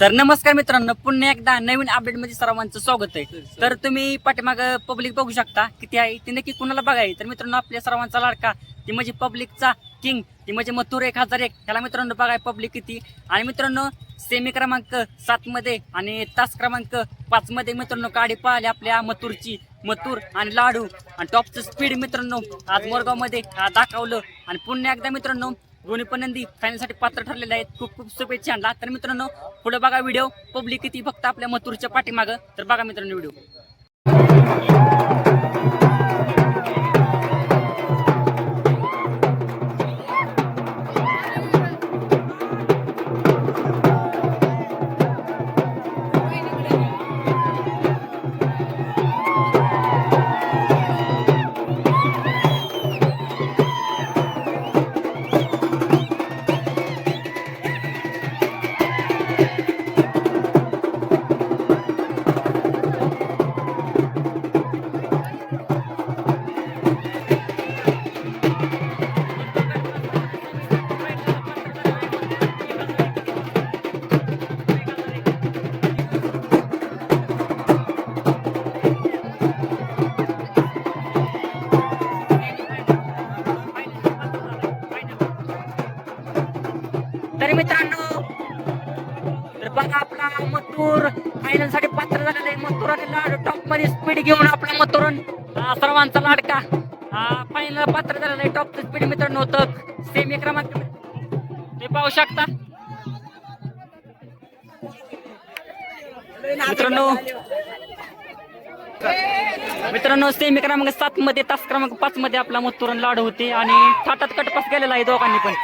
तर नमस्कार मित्रांनो पुन्हा एकदा नवीन अपडेटमध्ये सर्वांचं स्वागत आहे. तर तुम्ही पाठीमाग पब्लिक बघू शकता किती आहे ती नक्की कुणाला बघाय तर मित्रांनो आपल्या सर्वांचा लाडका ती म्हणजे पब्लिकचा किंग ती म्हणजे मथुर एक हजार एक. ह्याला मित्रांनो बघाय पब्लिक किती? आणि मित्रांनो सेमी क्रमांक सात मध्ये आणि तास क्रमांक पाच मध्ये मित्रांनो गाडी पाहिली आपल्या मथुरची. मथुर आणि लाडू. आणि टॉपचं स्पीड मित्रांनो आज मोरगावमध्ये दाखवलं. आणि पुन्हा एकदा मित्रांनो दोन्ही पण नंदी फायनलसाठी पात्र ठरलेले आहेत. खूप खूप शुभेच्छा आणला तर मित्रांनो पुढे बघा व्हिडिओ पब्लिक किती फक्त आपल्या मथुरच्या पाठीमागं. तर बघा मित्रांनो व्हिडिओ तर मित्रांनो तर बघा आपला मथुर फायनलसाठी पात्र झालेला आहे. मथुर आणि लाडू टॉपमध्ये स्पीड घेऊन आपला मथुरन सर्वांचा लाडका. फायनल पात्र झालेला आहे टॉप स्पीड मित्रांनो. होतं सेमी क्रमांक ते पाहू शकता. मित्रांनो मित्रांनो सेमी क्रमांक सात मध्ये तास क्रमांक पाच मध्ये आपला मथुरन लाडू होते. आणि थाटात कटपास गेलेला आहे दोघांनी पण.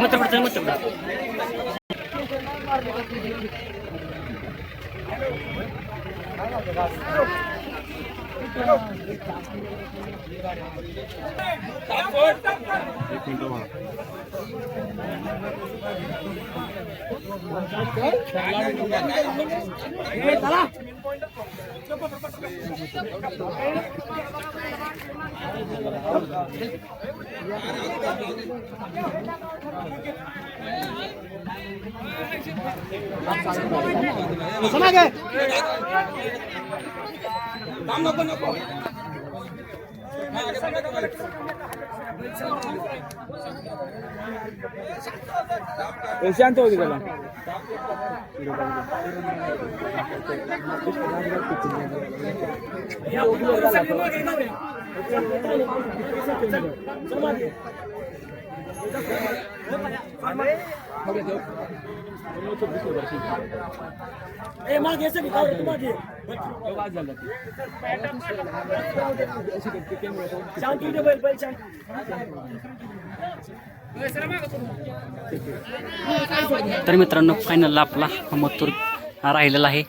ಮತ್ತೆ ಬಿಡ್ತೇನೆ ಮತ್ತೆ ಬಿಡ Thank you. एक क्विंटल सुना गए दाम नको नको El llanto, dígalo. Ya, ए मागे असं काय मागे. शांती दे बैल बैल शांती. तर मित्रांनो फायनल आपला मथुर राहिलेला आहे.